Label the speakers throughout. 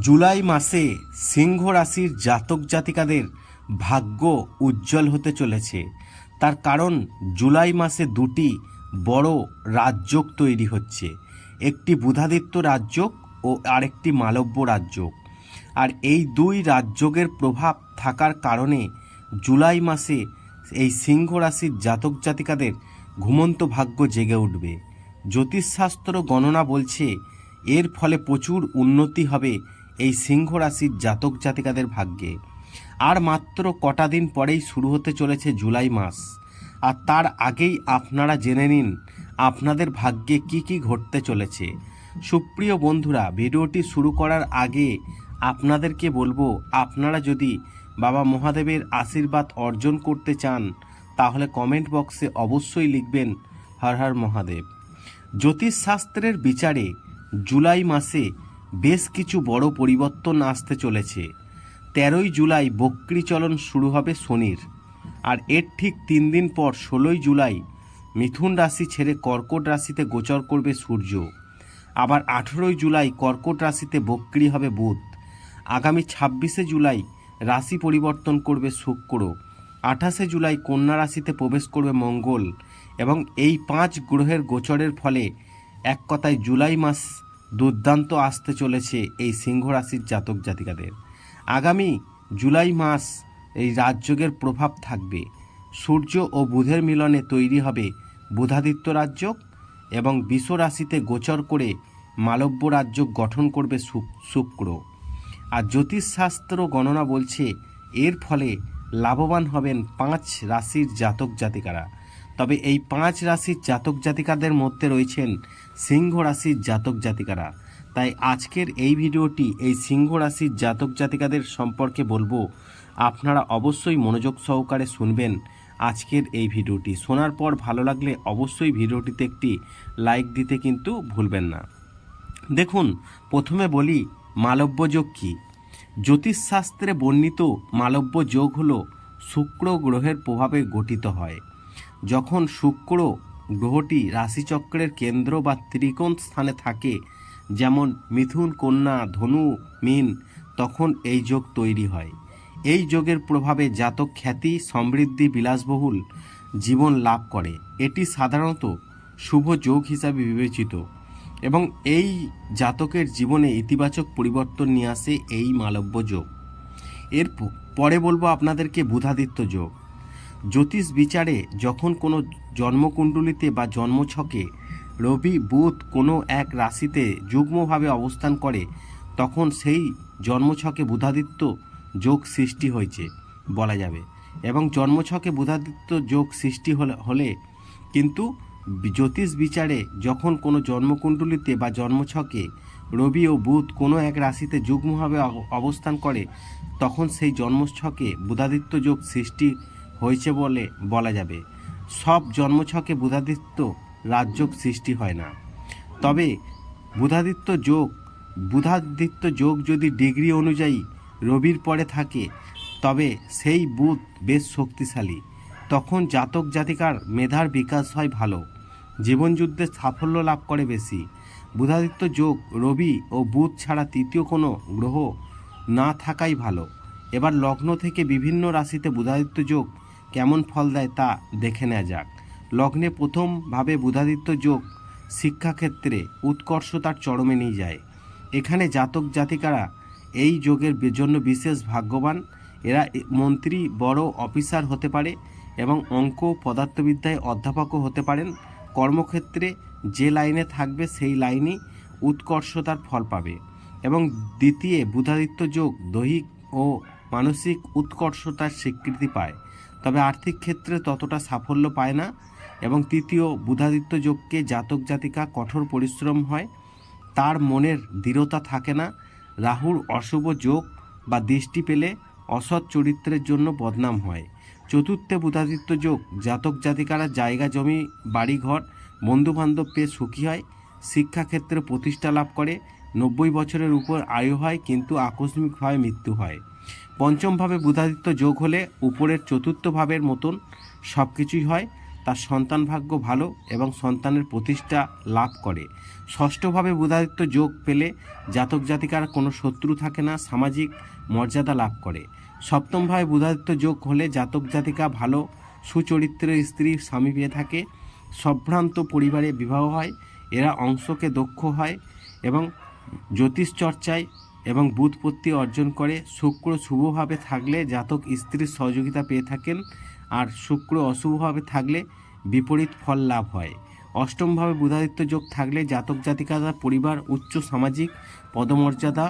Speaker 1: জুলাই মাসে সিংহ রাশির জাতক জাতিকাদের ভাগ্য উজ্জ্বল হতে চলেছে। তার কারণ জুলাই মাসে দুটি বড় রাজযোগ তৈরি হচ্ছে। একটি বুধাদিত্য রাজযোগ ও আরেকটি মালব্য রাজযোগ। আর এই দুই রাজযোগের প্রভাব থাকার কারণে জুলাই মাসে এই সিংহ রাশির জাতক জাতিকাদের ঘুমন্ত ভাগ্য জেগে উঠবে। জ্যোতিষশাস্ত্র গণনা বলছে, এর ফলে প্রচুর উন্নতি হবে এই সিংহ রাশির জাতক জাতিকাদের ভাগ্যে। আর মাত্র কটা দিন পরেই শুরু হতে চলেছে জুলাই মাস। আর তার আগেই আপনারা জেনে নিন, আপনাদের ভাগ্যে কি কি ঘটতে চলেছে। সুপ্রিয় বন্ধুরা, ভিডিওটি শুরু করার আগে আপনাদেরকে বলব, আপনারা যদি বাবা মহাদেবের আশীর্বাদ অর্জন করতে চান, তাহলে কমেন্ট বক্সে অবশ্যই লিখবেন, হর হর মহাদেব। জ্যোতিষশাস্ত্রের বিচারে জুলাই মাসে বেশ কিছু বড় পরিবর্তন আসতে চলেছে। তেরোই জুলাই বক্রীচলন শুরু হবে শনির, আর এর ঠিক তিন দিন পর ষোলোই জুলাই মিথুন রাশি ছেড়ে কর্কট রাশিতে গোচর করবে সূর্য। আবার আঠেরোই জুলাই কর্কট রাশিতে বক্রী হবে বুধ। আগামী ছাব্বিশে জুলাই রাশি পরিবর্তন করবে শুক্র। আঠাশে জুলাই কন্যা রাশিতে প্রবেশ করবে মঙ্গল। এবং এই পাঁচ গ্রহের গোচরের ফলে এক কথায় জুলাই মাস দুর্দান্ত আসতে চলেছে এই সিংহ রাশির জাতক জাতিকাদের। আগামী জুলাই মাস এই রাজযোগের প্রভাব থাকবে। সূর্য ও বুধের মিলনে তৈরি হবে বুধাদিত্য রাজযোগ এবং বিশ্ব রাশিতে গোচর করে মালব্য রাজযোগ গঠন করবে শুক- শুক্র। আর জ্যোতিষশাস্ত্র গণনা বলছে এর ফলে লাভবান হবেন পাঁচ রাশির জাতক জাতিকারা। তবে এই পাঁচ রাশির জাতক জাতিকাদের মধ্যে রয়েছেন সিংহ রাশির জাতক জাতিকারা। তাই আজকের এই ভিডিওটি এই সিংহ রাশির জাতক জাতিকাদের সম্পর্কে বলব। আপনারা অবশ্যই মনোযোগ সহকারে শুনবেন আজকের এই ভিডিওটি। শোনার পর ভালো লাগলে অবশ্যই ভিডিওটিতে একটি লাইক দিতে কিন্তু ভুলবেন না। দেখুন, প্রথমে বলি, মালব্য যোগ কী? জ্যোতিষশাস্ত্রে বর্ণিত মালব্য যোগ হল শুক্র গ্রহের প্রভাবে গঠিত হয়। যখন শুক্র গ্রহটি রাশিচক্রের কেন্দ্র বা ত্রিকোণ স্থানে থাকে, যেমন মিথুন, কন্যা, ধনু, মিন, তখন এই যোগ তৈরি হয়। এই যোগের প্রভাবে জাতক খ্যাতি, সমৃদ্ধি, বিলাসবহুল জীবন লাভ করে। এটি সাধারণত শুভ যোগ হিসাবে বিবেচিত এবং এই জাতকের জীবনে ইতিবাচক পরিবর্তন নিয়ে আসে এই মালব্য যোগ। এর পরে বলব আপনাদেরকে বুধাদিত্য যোগ। জ্যোতিষ বিচারে যখন কোনো জন্মকুণ্ডলিতে বা জন্মছকে রবি, বুধ কোনো এক রাশিতে যুগ্মভাবে অবস্থান করে, তখন সেই জন্মছকে বুধাদিত্য যোগ সৃষ্টি হয়েছে বলা যাবে। এবং জন্মছকে বুধাদিত্য যোগ সৃষ্টি হলে হলে কিন্তু জ্যোতিষ বিচারে যখন কোনো জন্মকুণ্ডলিতে বা জন্মছকে রবি ও বুধ কোনো এক রাশিতে যুগ্মভাবে অবস্থান করে, তখন সেই জন্মছকে বুধাদিত্য যোগ সৃষ্টি হয়েছে বলে বলা যাবে। সব জন্মছকে বুধাদিত্য রাজযোগ সৃষ্টি হয় না। তবে বুধাদিত্য যোগ বুধাদিত্য যোগ যদি ডিগ্রি অনুযায়ী রবির পরে থাকে, তবে সেই বুধ বেশ শক্তিশালী। তখন জাতক জাতিকার মেধার বিকাশ হয় ভালো। জীবনযুদ্ধে সাফল্য লাভ করে বেশি। বুধাদিত্য যোগ, রবি ও বুধ ছাড়া তৃতীয় কোনো গ্রহ না থাকাই ভালো। এবার লগ্ন থেকে বিভিন্ন রাশিতে বুধাদিত্য যোগ কেমন ফল দেয় তা দেখে নেওয়া যাক। লগ্নে প্রথমভাবে বুধাদিত্য যোগ শিক্ষাক্ষেত্রে উৎকর্ষতার চরমে নিয়ে যায়। এখানে জাতক জাতিকারা এই যোগের জন্য বিশেষ ভাগ্যবান। এরা মন্ত্রী, বড় অফিসার হতে পারে এবং অঙ্ক, পদার্থবিদ্যায় অধ্যাপকও হতে পারেন। কর্মক্ষেত্রে যে লাইনে থাকবে সেই লাইনই উৎকর্ষতার ফল পাবে। এবং দ্বিতীয় বুধাদিত্য যোগ দৈহিক ও মানসিক উৎকর্ষতার স্বীকৃতি পায়। তবে আর্থিক ক্ষেত্রে ততটা সাফল্য পায় না এবং তৃতীয় বুধাদিত্য যোগকে জাতক জাতিকা কঠোর পরিশ্রম হয়। তার মনের দৃঢ়তা থাকে না। রাহুর অশুভ যোগ বা দৃষ্টি পেলে অসৎ চরিত্রের জন্য বদনাম হয়। চতুর্থে বুধাদিত্য যোগ, জাতক জাতিকারা জায়গা জমি, বাড়িঘর, বন্ধুবান্ধব পেয়ে সুখী হয়। শিক্ষাক্ষেত্রে প্রতিষ্ঠা লাভ করে। নব্বই বছরের উপর আয়ু হয়, কিন্তু আকস্মিকভাবে মৃত্যু হয়। পঞ্চমভাবে বুধাদিত্য যোগ হলে উপরের চতুর্থ ভাবের মতন সব কিছুই হয়, তার সন্তান ভাগ্য ভালো এবং সন্তানের প্রতিষ্ঠা লাভ করে। ষষ্ঠভাবে বুধাদিত্য যোগ পেলে জাতক জাতিকার কোনো শত্রু থাকে না, সামাজিক মর্যাদা লাভ করে। সপ্তমভাবে বুধাদিত্য যোগ হলে জাতক জাতিকা ভালো, সুচরিত্রের স্ত্রী, স্বামী পেয়ে থাকে, সম্ভ্রান্ত পরিবারে বিবাহ হয়, এরা অংশকে দক্ষ হয় এবং জ্যোতিষ চর্চায় এবং বুধপত্তি অর্জন করে শুক্র শুভভাবে থাকলে জাতক স্ত্রীর সহযোগিতা পেয়ে থাকেন আর শুক্র অশুভভাবে থাকলে বিপরীত ফল লাভ হয়। অষ্টমভাবে বুধাদিত্য যোগ থাকলে জাতক জাতিকারা পরিবার উচ্চ সামাজিক পদমর্যাদা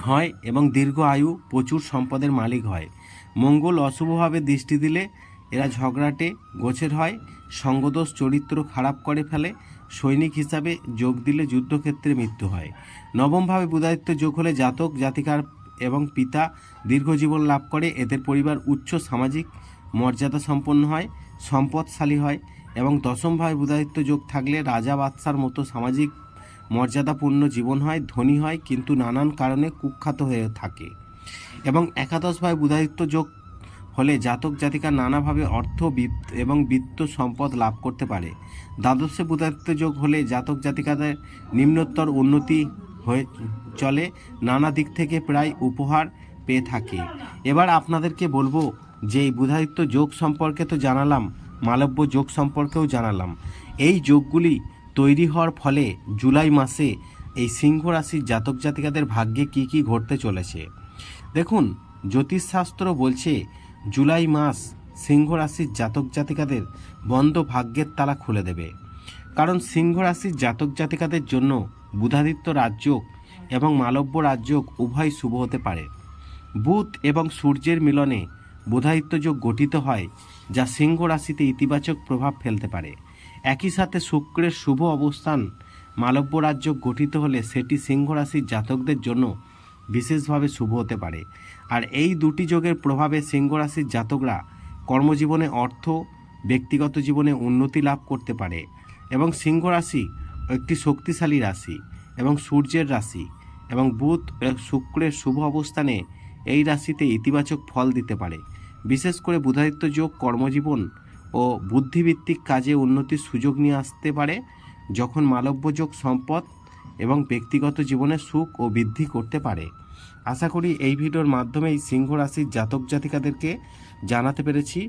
Speaker 1: হয় এবং দীর্ঘ আয়ু, প্রচুর সম্পদের মালিক হয়। মঙ্গল অশুভভাবে দৃষ্টি দিলে এরা ঝগড়াটে, গোছের হয়, সঙ্গদোষ, চরিত্র খারাপ করে ফেলে সৈনিক হিসাবে যোগ দিলে যুদ্ধক্ষেত্রে মৃত্যু হয়। নবমভাবে বুধাদিত্য যোগ হলে জাতক, জাতিকার এবং পিতা দীর্ঘজীবন লাভ করে। এদের পরিবার উচ্চ সামাজিক মর্যাদা সম্পন্ন হয়, সম্পদশালী হয় এবং দশমভাবে বুধাদিত্য যোগ থাকলে রাজা বাদশার মতো সামাজিক মর্যাদাপূর্ণ জীবন হয়, ধনী হয়, কিন্তু নানান কারণে কুখ্যাত হয়ে থাকে। এবং একাদশভাবে বুধাদিত্য যোগ হলে জাতক জাতিকা নানাভাবে অর্থ এবং বিত্ত সম্পদ লাভ করতে পারে। দ্বাদশে বুধাদিত্য যোগ হলে জাতক জাতিকাদের নিম্নোত্তর উন্নতি হয়ে চলে, নানা দিক থেকে প্রায় উপহার পেয়ে থাকে। এবার আপনাদেরকে বলব যে এই বুধাদিত্য যোগ সম্পর্কে তো জানালাম, মালব্য যোগ সম্পর্কেও জানালাম। এই যোগগুলি তৈরি হওয়ার ফলে জুলাই মাসে এই সিংহ রাশির জাতক জাতিকাদের ভাগ্যে কি কি ঘটতে চলেছে? দেখুন, জ্যোতিষশাস্ত্র বলছে জুলাই মাস সিংহ রাশির জাতক জাতিকাদের বন্ধ ভাগ্যের তালা খুলে দেবে। কারণ সিংহ রাশির জাতক জাতিকাদের জন্য বুধাদিত্য রাজ্য এবং মালব্য রাজ্য উভয় শুভ হতে পারে। বুধ এবং সূর্যের মিলনে বুধাদিত্য যোগ গঠিত হয়, যা সিংহ রাশিতে ইতিবাচক প্রভাব ফেলতে পারে। একই সাথে শুক্রের শুভ অবস্থান মালব্য রাজ্য গঠিত হলে সেটি সিংহ রাশির জাতকদের জন্য বিশেষভাবে শুভ হতে পারে। আর এই দুটি যোগের প্রভাবে সিংহ রাশির জাতকরা কর্মজীবনে অর্থ, ব্যক্তিগত জীবনে উন্নতি লাভ করতে পারে এবং সিংহ রাশি একটি শক্তিশালী রাশি এবং সূর্যের রাশি এবং বুধ শুক্রের শুভ অবস্থানে এই রাশিতে ইতিবাচক ফল দিতে পারে। বিশেষ করে বুধাদিত্য যোগ কর্মজীবন ও বুদ্ধিভিত্তিক কাজে উন্নতির সুযোগ নিয়ে আসতে পারে। যখন মালব্য যোগ সম্পদ এবং ব্যক্তিগত জীবনে সুখ ও বৃদ্ধি করতে পারে। আশা করি এই ভিডিওর মাধ্যমে এই সিংহ রাশির জাতক জাতিকাদেরকে জানাতে পেরেছি।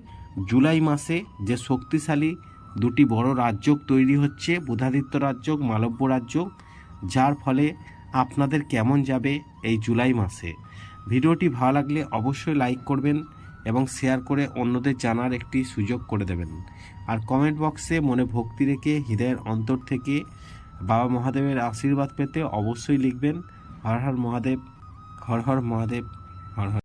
Speaker 1: জুলাই মাসে যে শক্তিশালী দুটি বড় রাজ্য তৈরি হচ্ছে, বুধাদিত্য রাজ্য মালব্য রাজ্য যার ফলে আপনাদের কেমন যাবে এই জুলাই মাসে। ভিডিওটি ভালো লাগলে অবশ্যই লাইক করবেন এবং শেয়ার করে অন্যদের জানার একটি সুযোগ করে দেবেন। আর কমেন্ট বক্সে মনে ভক্তি রেখে হৃদয়ের অন্তর থেকে বাবা মহাদেবের আশীর্বাদ পেতে অবশ্যই লিখবেন হর হর মহাদেব হর হর মহাদেব হর হর